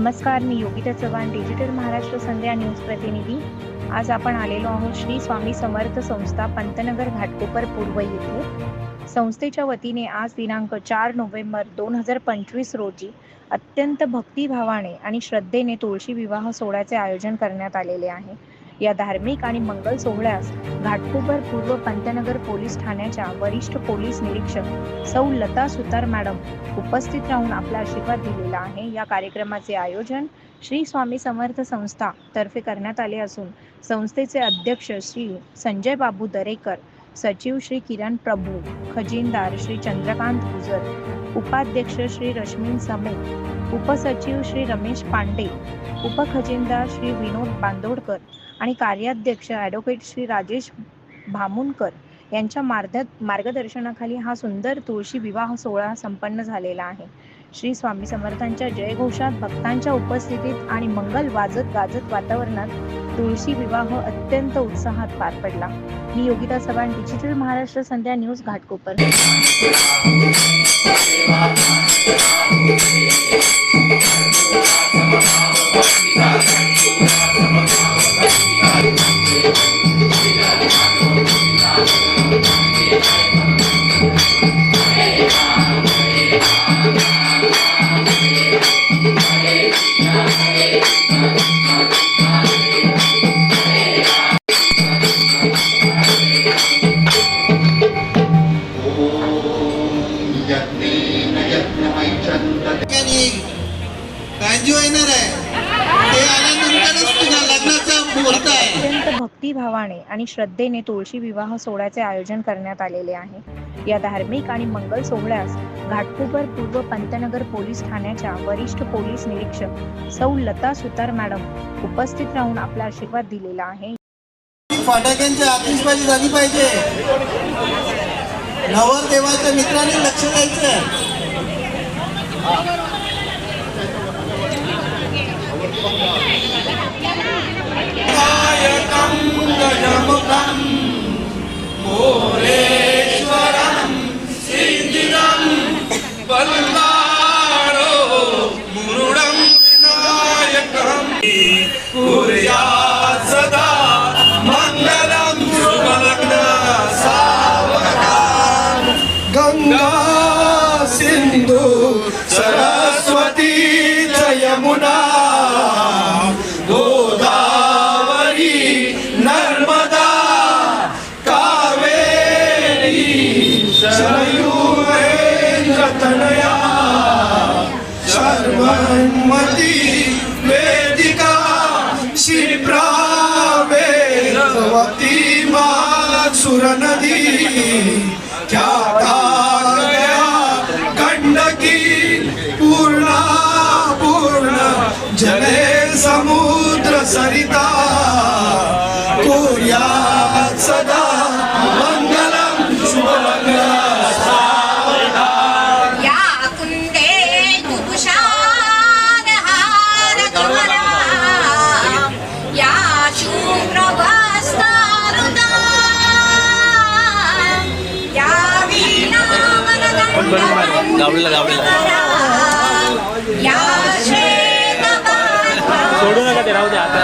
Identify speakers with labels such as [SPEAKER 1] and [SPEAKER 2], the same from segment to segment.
[SPEAKER 1] नमस्कार मी Yogita Chavan digital Maharashtra Sandhya news प्रतिनिधी. आज आपण आलेलो आहोत श्री स्वामी समर्थ संस्था पंतनगर घाटकोपर पूर्व येथे. संस्थेच्या वतीने आज दिनांक चार नोव्हेंबर दोन हजार पंचवीस रोजी अत्यंत भक्तिभावाने आणि श्रद्धेने तुळशी विवाह सोहळ्याचे आयोजन करण्यात आलेले आहे. या धार्मिक आणि मंगल सोहळ्यास घाटकोपर पूर्व पंतनगर पोलीस ठाण्याच्या वरिष्ठ पोलीस निरीक्षक सौ लता सुतार मॅडम उपस्थित राहून आपला आशीर्वाद दिलेला आहे. या कार्यक्रमाचे आयोजन श्री स्वामी समर्थ संस्था तर्फे करण्यात आले असून संस्थेचे अध्यक्ष श्री संजय बाबू दरेकर सचिव श्री किरण प्रभू खजिनदार श्री चंद्रकांत गुजर उपाध्यक्ष श्री रश्मीन समेत उपसचिव श्री रमेश पांडे उपखजिनदार श्री विनोद बांदोडकर आणि कार्याध्यक्ष ॲडव्होकेट श्री राजेश भामुनकर यांच्या मार्ग मार्गदर्शनाखाली हा सुंदर तुळशी विवाह सोहळा संपन्न झालेला आहे. श्री स्वामी समर्थांच्या जयघोषात भक्तांच्या उपस्थितीत आणि मंगल वाजत गाजत वातावरणात तुळशी विवाह अत्यंत उत्साहात पार पडला. मी योगिता चव्हाण डिजिटल महाराष्ट्र संध्या न्यूज घाटकोपर. भक्तिभावाने आणि श्रद्धेने तुळशी विवाह सोहळ्याचे आयोजन करण्यात आलेले आहे. या धार्मिक आणि मंगल सोहळ्यास घाटकोपर पूर्व पंतनगर पोलीस ठाण्याच्या वरिष्ठ पोलीस निरीक्षक सौ लता सुतार मॅडम उपस्थित राहून आपला आशीर्वाद दिलेला आहे.
[SPEAKER 2] फटाक्यांची आतिषबाजी झाली पाहिजे. नवरदेवाच्या मित्रांनी लक्ष द्यायचं.
[SPEAKER 3] Namukam Mureya ते राहू दे आता.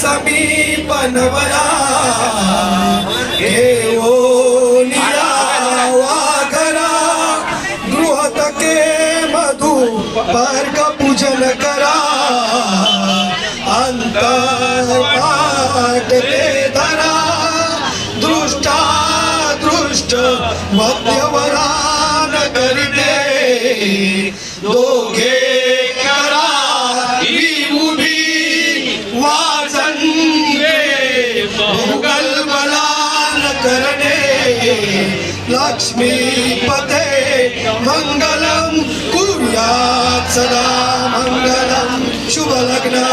[SPEAKER 4] घटी समीपनवरा घेओ निया वाघरा गृहतके मधु वर्ग पूजन करा अंतर्पाट ते धरा दृष्टा दृष्ट पते मङ्गलं कुर्यात् सदा मङ्गलं शुभलग्न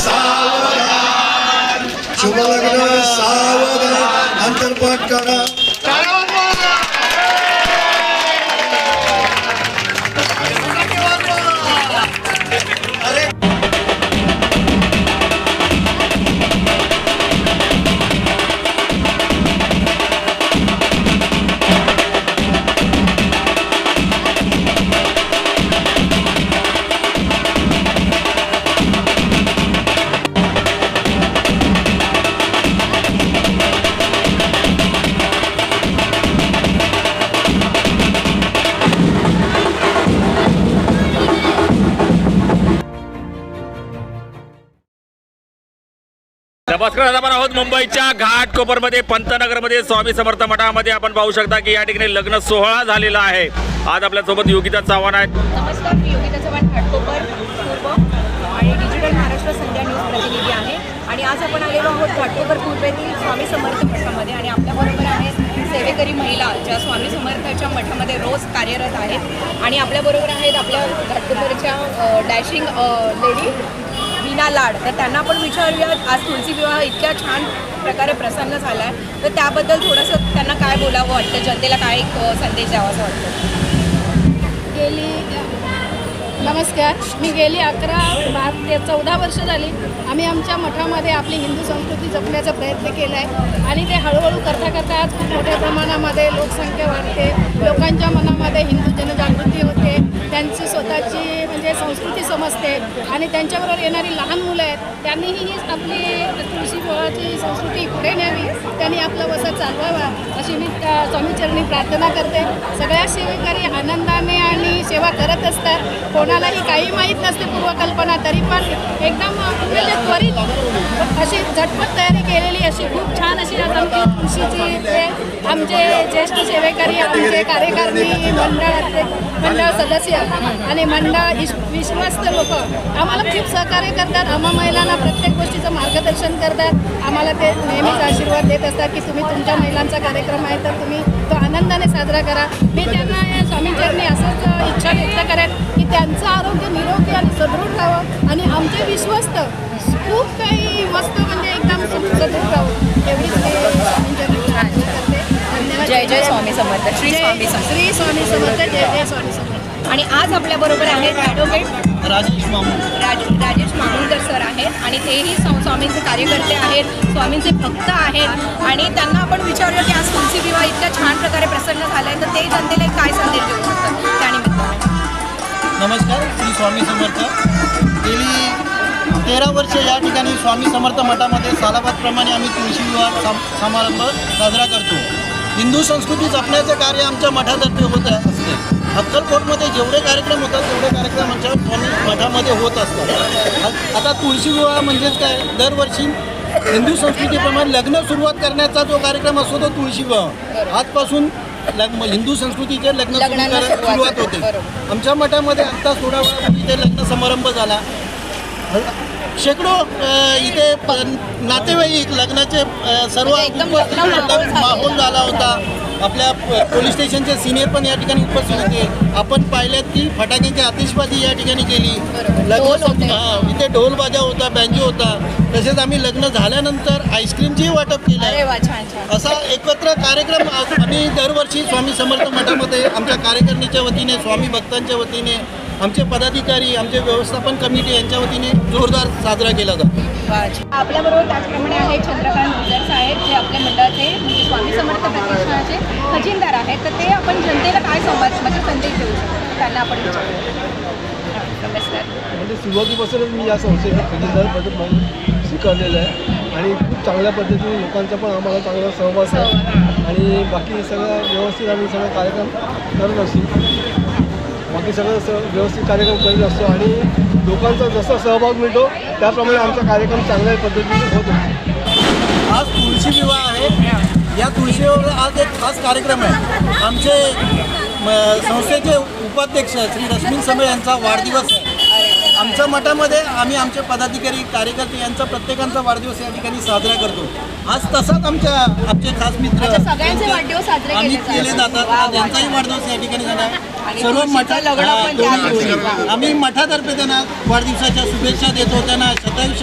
[SPEAKER 4] सावधान। शुभलग्न सावधान। अंतर्पाठ करा
[SPEAKER 5] नमस्कार आज आपण आहोत मुंबईच्या घाटकोपरमध्ये पंतनगरमध्ये स्वामी समर्थ मठामध्ये. आपण पाहू शकता की या ठिकाणी लग्न सोहळा झालेला आहे. आज आपल्यासोबत योगिता चव्हाण आहेत.
[SPEAKER 3] नमस्कार मी योगिता चव्हाण घाटकोपर आणि डिजिटल महाराष्ट्र संध्या न्यूज प्रतिनिधी आहे. आणि आज आपण आलेलो आहोत घाटकोपर पूर्वेतील स्वामी समर्थ मठामध्ये. आणि आपल्याबरोबर आहेत सेवेकरी महिला ज्या स्वामी समर्थाच्या मठामध्ये रोज कार्यरत आहेत. आणि आपल्याबरोबर आहेत आपल्या घाटकोपरच्या डॅशिंग लेडी टीना लाड. तर त्यांना आपण विचारूया आज तुळशी विवाह इतक्या छान प्रकारे प्रसन्न झाला आहे तर त्याबद्दल थोडंसं त्यांना काय बोलावं वाटतं? जनतेला काय एक संदेश द्यावा असं वाटतं?
[SPEAKER 6] गेली नमस्कार. मी गेली अकरा बार ते चौदा वर्ष झाली. आम्ही आमच्या मठामध्ये आपली हिंदू संस्कृती जपण्याचा प्रयत्न केला आहे आणि ते हळूहळू करता करता आज खूप मोठ्या प्रमाणामध्ये लोकसंख्या वाढते. लोकांच्या मनामध्ये हिंदू जनजागृती होते. त्यांची स्वतःची म्हणजे संस्कृती समजते आणि त्यांच्याबरोबर येणारी लहान मुलं आहेत त्यांनीही ही आपली तुळशी विवाहाची संस्कृती पुढे न्यावी त्यांनी आपला वसा चालवावा अशी मी स्वामीचरणी प्रार्थना करते. सगळ्या सेवेकरी आनंदाने आणि सेवा करत असतात. कोणालाही काही माहीत नसते पूर्वकल्पना तरी पण एकदम म्हणजे त्वरित अशी झटपट तयारी केलेली अशी खूप छान अशी आमची तुळशीची ते आमचे ज्येष्ठ सेवेकरी आमचे कार्यकारिणी मंडळाचे मंडळ सदस्य आणि मंडळ इष्ट विश्वस्त लोक. आम्हाला खूप सहकार्य करतात. आम्हा महिलांना प्रत्येक गोष्टीचं मार्गदर्शन करतात. आम्हाला ते नेहमीच आशीर्वाद देत असतात की तुम्ही तुमच्या महिलांचा कार्यक्रम आहे तर तुम्ही तो आनंदाने साजरा करा. मी त्यांना या स्वामींचरणी असंच इच्छा व्यक्त करेन की त्यांचं आरोग्य निरोगी आणि सदृढ राहावं आणि आमचे विश्वस्त खूप काही मस्त म्हणजे एकदम सदृढ राहावं. एवढीच मी स्वामींचरणी प्रार्थना करते. धन्यवाद.
[SPEAKER 3] जय जय स्वामी समर्थ. श्री स्वामी समर्थ.
[SPEAKER 6] श्री स्वामी समर्थ. जय जय स्वामी समर्थ.
[SPEAKER 3] आणि आज आपल्याबरोबर आहेत ॲडव्होकेट
[SPEAKER 7] राजेश मामू
[SPEAKER 3] राज राजेश मामुलकर सर आहेत आणि तेही स्वा- स्वामींचे कार्यकर्ते आहेत स्वामींचे भक्त आहेत आणि त्यांना आपण विचारूया की आज तुलसी विवाह इतक्या छान प्रकारे प्रसन्न झाला आहे तर ते जनतेला काय संदेश देऊ शकतात? त्यानिमित्ताने
[SPEAKER 8] नमस्कार श्री स्वामी समर्थ. गेली तेरा वर्ष या ठिकाणी स्वामी समर्थ मठामध्ये सालाबादप्रमाणे आम्ही तुळशी विवाह सम समारंभ साजरा करतो. हिंदू संस्कृती जपण्याचे कार्य आमच्या मठातर्फे होत असते. अक्कलकोटमध्ये जेवढे कार्यक्रम होतात तेवढे कार्यक्रम आमच्या मठामध्ये होत असतात. आता तुळशी विवाह म्हणजेच काय? दरवर्षी हिंदू संस्कृतीप्रमाणे लग्न सुरुवात करण्याचा जो कार्यक्रम असतो तो तुळशी विवाह. आजपासून लग्न हिंदू संस्कृतीचे लग्न
[SPEAKER 3] सुरुवात होते.
[SPEAKER 8] आमच्या मठामध्ये आत्ता थोडा वेळापूर्वी इथे लग्न समारंभ झाला. शेकडो इथे नातेवाईक लग्नाचे सर्व
[SPEAKER 3] म्हणजे माहोल
[SPEAKER 8] झाला. होता. आपल्या पोलीस स्टेशनचे सिनियर पण या ठिकाणी उपस्थित होते. आपण पाहिल्यात की फटाक्यांची आतिषबाजी या ठिकाणी केली. लग्न इथे ढोल बाजा होता बँजो होता. तसेच आम्ही लग्न झाल्यानंतर आईस्क्रीमचीही वाटप केलं. असा एकत्र कार्यक्रम आम्ही दरवर्षी स्वामी समर्थ मठामध्ये आमच्या कार्यकारिणीच्या वतीने स्वामी भक्तांच्या वतीने आमचे पदाधिकारी आमचे व्यवस्थापन कमिटी यांच्या वतीने जोरदार साजरा केला जातो.
[SPEAKER 3] आपल्याबरोबर त्याचप्रमाणे आहे चंद्रकांत गुजर साहेब जे आपल्या मंडळाचे म्हणजे स्वामी समर्थ प्रतिष्ठानाचे खजिनदार आहेत. तर ते आपण जनतेला काय संवाद म्हणजे संदेश देऊ शकतो? त्यांना आपण
[SPEAKER 9] म्हणजे सुरुवातीपासूनच मी या संस्थेचा खजिनदार पद म्हणून स्वीकारलेलं आहे. आणि खूप चांगल्या पद्धतीने लोकांचा पण आम्हाला चांगला सहवास आहे. आणि बाकी सगळं व्यवस्थित आम्ही सगळं कार्यक्रम करत असतो बाकी सगळं स व्यवस्थित कार्यक्रम करत असतो आणि लोकांचा जसा सहभाग मिळतो त्याप्रमाणे आमचा कार्यक्रम चांगल्या पद्धतीने होत असतो.
[SPEAKER 8] आज तुळशी विवाह आहे. या तुळशी आज एक खास कार्यक्रम आहे. आमचे म, संस्थेचे उपाध्यक्ष श्री रश्मीन समे यांचा वाढदिवस आहे. आमच्या मठामध्ये आम्ही आमचे पदाधिकारी कार्यकर्ते यांचा प्रत्येकांचा वाढदिवस या ठिकाणी साजरा करतो. आज तसाच आमच्या आमचे खास मित्र आम्ही
[SPEAKER 3] केले जातात.
[SPEAKER 8] यांचाही वाढदिवस या ठिकाणी झाला. सर्व मठा हा. आम्ही मठातर्फे त्यांना वाढदिवसाच्या शुभेच्छा देतो. त्यांना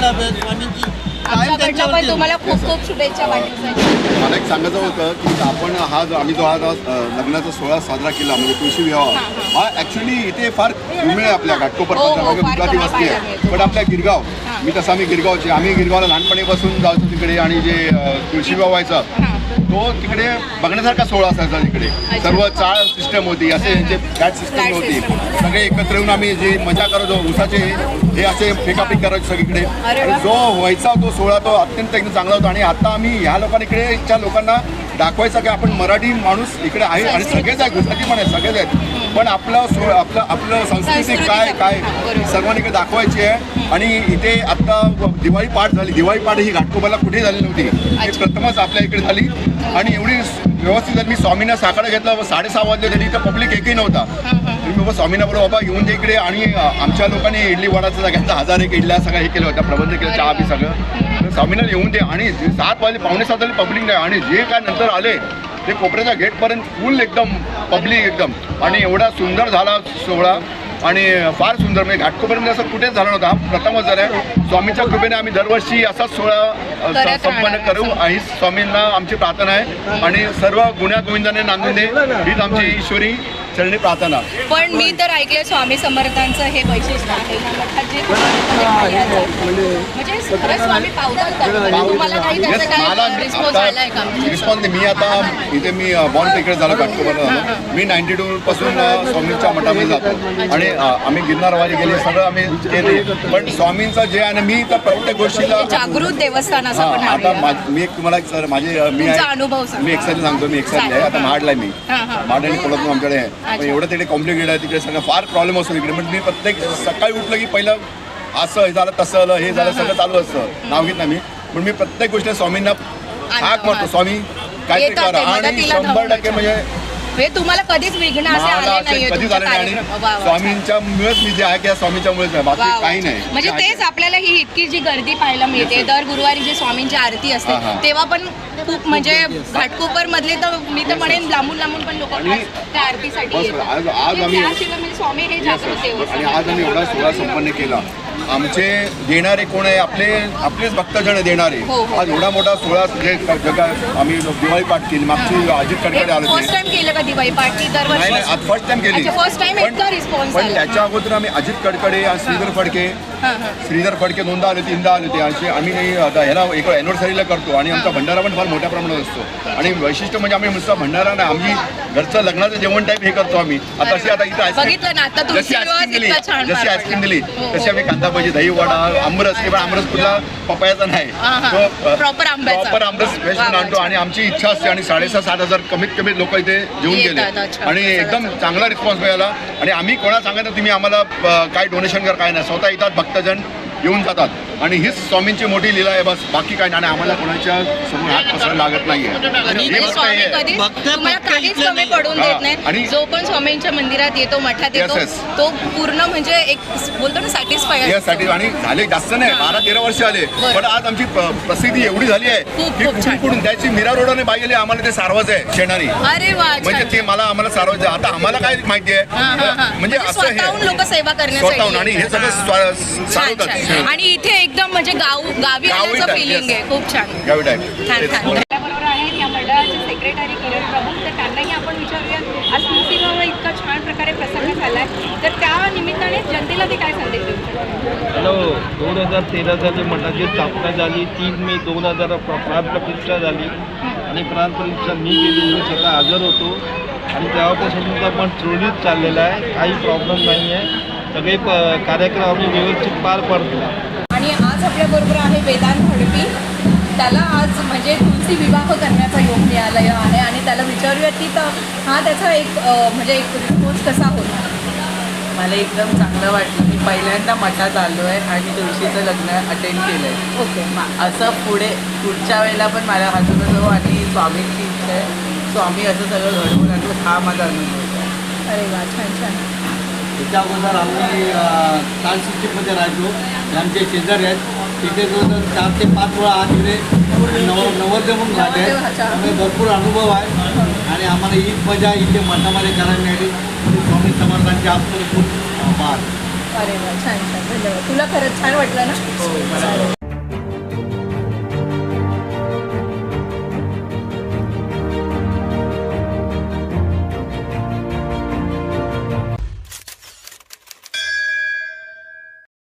[SPEAKER 8] लाभ स्वामींची
[SPEAKER 3] आमच्याकडनं पण
[SPEAKER 8] त्यांच्यावरती
[SPEAKER 3] तुम्हाला खूप खूप शुभेच्छा वाढदिवसाच्या.
[SPEAKER 10] मला एक सांगायचं होतं की आपण हा जो आम्ही जो हा जो, अ, लग्नाचा सोहळा साजरा केला म्हणजे तुळशी विवाह हा ऍक्च्युली इथे फार दुर्मिळ आहे आपल्या घाटकोपर
[SPEAKER 3] हो, हो, फार
[SPEAKER 10] गुजराती
[SPEAKER 3] कमी
[SPEAKER 10] वस्ती
[SPEAKER 3] पाहायला
[SPEAKER 10] आहे
[SPEAKER 3] मिळतो.
[SPEAKER 10] पण आपल्या गिरगाव मी तसं आम्ही गिरगावचे आम्ही गिरगावला लहानपणीपासून जायचो तिकडे आणि जे अ, तुळशी विवाह व्हायचा तो तिकडे बघण्यासारखा सोहळा असायचा तिकडे. सर्व चाळ सिस्टम होती असे यांचे फ्लॅट सिस्टम होती. सगळे एकत्र येऊन आम्ही जे मजा करायचो उसाचे हे असे फेकाफेक करायचो सगळीकडे. आणि. जो व्हायचा तो सोहळा तो अत्यंत एकदम चांगला होता. आणि आता आम्ही ह्या लोकांकडे लोकांना दाखवायचं की आपण मराठी माणूस इकडे आहे आणि सगळेच आहे गुजराती पण आहेत सगळेच आहेत. पण आपलं सो आपलं आपलं संस्कृती काय. काय. सर्वांनी इकडे दाखवायची आहे. आणि इथे आता दिवाळी पाठ झाली. दिवाळी पाठ ही घाटकोबाला कुठे झाली नव्हती. प्रथमच आपल्या इकडे झाली. आणि एवढी व्यवस्थित झाली. मी स्वामींना साकडा घेतला व साडेसहा वाजले तरी इथं पब्लिक एकही नव्हता. मी बाबा स्वामींना बोललो बाबा येऊन दे इकडे. आणि आमच्या लोकांनी इडली वडाचा सगळ्यांचा हजार एक इडल्या सगळं हे केलं होतं. प्रबंध केलं चहा बी सगळं. तर स्वामींना येऊन दे. आणि सात वाजले पावणे सात वाजले पब्लिक नाही. आणि जे काय नंतर आले ते कोपऱ्याच्या गेटपर्यंत फुल एकदम पब्लिक एकदम. आणि एवढा सुंदर झाला सोहळा. आणि फार सुंदर म्हणजे घाटकोपर्यंत असं कुठेच झाला नव्हता. हा प्रथमच झाला आहे. स्वामींच्या कृपेने आम्ही दरवर्षी असाच सोहळा संपन्न. करू ही स्वामींना आमची प्रार्थना आहे. आणि सर्व गुण्या गोविंदाने नांदून दे हीच आमची ईश्वरी चरणी प्रार्थना.
[SPEAKER 3] पण मी तर ऐकले स्वामी समर्थांचं हे वैशिष्ट्य आहे. पाहिलं. म्हणजे स्वामी? म्हणजे तुम्हाला काही त्याचा
[SPEAKER 10] Yes, मला
[SPEAKER 3] काय रिस्पॉन्स आलाय का?
[SPEAKER 10] रिस्पॉन्स मी आता इथे मी बॉन्ड तिकडे झालो घाटकोपरला झालो मी नाईन्टी टू पासून स्वामींच्या मठामध्ये जातो. आणि आम्ही गिरनारवारी गेले सगळं आम्ही केले. पण स्वामींचं जे आहे मी तर प्रत्येक गोष्टीला
[SPEAKER 3] जागृत देवस्थान
[SPEAKER 10] हा आता मा- तुम्हाला एक सर माझे मी
[SPEAKER 3] अनुभव.
[SPEAKER 10] मी एक्साईज सांगतो मी एक्साईज आहे. आता महाडला मी.
[SPEAKER 3] हा, हा.
[SPEAKER 10] महाड आणि कोल्हापूर आमच्याकडे आहे. एवढं तिकडे कॉम्प्लिकेटेड आहे तिकडे सगळं फार प्रॉब्लेम असतो तिकडे पण मी प्रत्येक सकाळी उठलं की पहिलं असं हे झालं तसं झालं हे झालं सगळं चालू असतं. नाव घेत नाही मी. पण मी प्रत्येक गोष्टी स्वामींना हाक मारतो. स्वामी
[SPEAKER 3] येतात
[SPEAKER 10] करा. आणि शंभर टक्के म्हणजे
[SPEAKER 3] म्हणजे तुम्हाला कधीच विघ्न असे
[SPEAKER 10] मला
[SPEAKER 3] आले
[SPEAKER 10] असे
[SPEAKER 3] नाहीये
[SPEAKER 10] कधीच
[SPEAKER 3] तुमच्या
[SPEAKER 10] आले नाही आणि
[SPEAKER 3] कार्यक्रम- वा, वा, छान.
[SPEAKER 10] स्वामींच्यामुळेच मी जे आहे की स्वामींच्यामुळेच आहे
[SPEAKER 3] वा,
[SPEAKER 10] बाकी
[SPEAKER 3] वा.
[SPEAKER 10] काही नाही
[SPEAKER 3] म्हणजे
[SPEAKER 10] जे आहे
[SPEAKER 3] तेच. आपल्याला ही इतकी जी गर्दी पाहायला मिळते दर गुरुवारी जी स्वामींची आरती असते
[SPEAKER 10] हा, हा.
[SPEAKER 3] तेव्हा पण खूप म्हणजे घाटकोपर मधले तर मी तर म्हणेन लांबून लांबून पण लोक
[SPEAKER 10] आणि-
[SPEAKER 3] त्या आरतीसाठी
[SPEAKER 10] बस,
[SPEAKER 3] येतात.
[SPEAKER 10] आज- आज
[SPEAKER 3] म्हणजे
[SPEAKER 10] आम्ही-
[SPEAKER 3] त्याशिवाय म्हणजे स्वामी हे जागृत
[SPEAKER 10] आणि आज आम्ही एवढा सोहळा संपन्न केला आमचे देणारे कोण आहे आपले आपलेच भक्तजन देणारे
[SPEAKER 3] हो, हो.
[SPEAKER 10] आज एवढा मोठा सोहळा जे जगा आम्ही दिवाळी पाठ केली मागची अजित कडकडे आले
[SPEAKER 3] फर्स्ट टाइम केलं का दिवाळी पार्टी
[SPEAKER 10] नाही
[SPEAKER 3] दरवर्षी
[SPEAKER 10] नाही आज फर्स्ट टाइम केली
[SPEAKER 3] first time
[SPEAKER 10] पण-
[SPEAKER 3] इतका
[SPEAKER 10] पण. त्याच्या अगोदर आम्ही अजित कडकडे आणि श्रीधर फडके
[SPEAKER 3] हां, हां.
[SPEAKER 10] श्रीधर फडके दोनदा आले तीनदा आले होते असे आम्ही काही आता ह्याला एक अॅनिव्हर्सरीला करतो आणि आमचा भंडारा पण फार मोठ्या प्रमाणात असतो. आणि वैशिष्ट्य म्हणजे आम्ही नुसता भंडारा नाही आम्ही घरचं लग्नाचं जेवण टाईप हे करतो आम्ही. आता अशी आता इथं आईस्क्रीम
[SPEAKER 3] ना,
[SPEAKER 10] जशी आईस्क्रीम दिली जशी आईस्क्रीम. दिली
[SPEAKER 3] हो, हो.
[SPEAKER 10] तशी आम्ही कांदा भजी दही वडा आमरस पण आमरस कुठला पपायाचा नाही. प्रॉपर आमरस वेस्ट आणतो आणि आमची इच्छा असते आणि साडेसहा सात हजार कमीत कमी लोक इथे जेवून गेले. आणि एकदम चांगला रिस्पॉन्स मिळाला. आणि आम्ही कोणा सांगायचं तुम्ही आम्हाला काय डोनेशन कर काय नाही. स्वतः येतात भक्तजन येऊन जातात. आणि हीच स्वामींची मोठी लीला आहे बस. बाकी काय नाही. आणि आम्हाला कोणाच्या समोर हात पसरायला लागत नाहीये.
[SPEAKER 3] आणि
[SPEAKER 10] हे हे
[SPEAKER 8] नाही.
[SPEAKER 3] पडून
[SPEAKER 10] हा,
[SPEAKER 3] देत नाही.
[SPEAKER 10] आणि-
[SPEAKER 3] जो पण स्वामींच्या मंदिरात येतो मठात येतो. तो पूर्ण म्हणजे एक बोलतो ना सॅटिस्फाय
[SPEAKER 10] आणि झाले जास्त नाही. बारा तेरा वर्ष आले. पण आज आमची प्र- प्रसिद्धी एवढी झाली आहे की कुठून त्याची मीरा रोडने पाहिजे आम्हाला ते सारवाच आहे शेणारी.
[SPEAKER 3] अरे वा
[SPEAKER 10] म्हणजे. ते मला आम्हाला सारवायचं आहे. आता आम्हाला काय माहिती. आहे? म्हणजे असं
[SPEAKER 3] स्वतःहून
[SPEAKER 10] हे
[SPEAKER 3] लोक सेवा करण्यासाठी
[SPEAKER 10] आणि हे. सगळं सारवतात.
[SPEAKER 3] छान. आणि इथे एकदम म्हणजे गाव गावी
[SPEAKER 10] गावी
[SPEAKER 3] आल्याचं
[SPEAKER 10] टाईप,
[SPEAKER 3] फिलिंग
[SPEAKER 10] yes.
[SPEAKER 3] आहे. खूप छान.
[SPEAKER 10] गावी टाईप.
[SPEAKER 3] छान. छान. आपल्याबरोबर आहेत या मंडळाचे सेक्रेटरी किरण प्रमुख. तर त्यांनाही आपण विचारूया आज विवाह इतका छान प्रकारे प्रसंग झालाय. तर त्या निमित्ताने जनतेला ते काय संदेश देऊ शकतात?
[SPEAKER 11] हॅलो दोन हजार तेरा साली मठाची स्थापना झाली तीन मे दोन हजार प्राण प्रतिष्ठा झाली. आणि प्राण प्रतिष्ठा मी केली मी स्वतः हजर होतो. आणि तेव्हापासून तुमचा मठ सुरळीत चाललेला आहे. काही प्रॉब्लेम नाही आहे सगळे प कार्यक्रम आम्ही व्यवस्थित पार पाडतो.
[SPEAKER 3] आणि आज आपल्याबरोबर आहे वेदांत हडपी. त्याला आज म्हणजे तुलसी विवाह करण्याचा योग मिळालेला आहे आणि त्याला विचारूया की तर हा त्याचा एक म्हणजे एक रिस्पॉन्स कसा होता?
[SPEAKER 12] मला एकदम चांगलं वाटलं मी पहिल्यांदा मठात आलो आहे आणि तुळशीचं लग्न अटेंड केलं आहे
[SPEAKER 3] ओके
[SPEAKER 12] असं पुढे पुढच्या वेळेला पण मला हजून जाऊ आणि स्वामींची इच्छा आहे. स्वामी असं सगळं घडवून आणतो हा माझा अनुभव आहे.
[SPEAKER 3] अरे वा छान छान.
[SPEAKER 8] त्याच्या अगोदर आम्ही ताल सिस्टीममध्ये राहायचो आमचे शेजारी आहेत. तिथे जो चार ते पाच वेळा हा तिकडे नव नवरदेव म्हणून झाले आहेत. त्यामुळे भरपूर अनुभव आहे. आणि आम्हाला ही मजा इथे मठामध्ये करायला मिळाली. स्वामी समर्थांचे आपण खूप आभार.
[SPEAKER 3] अरे वा छान छान. धन्यवाद. तुला खरंच छान वाटलं ना?
[SPEAKER 12] हो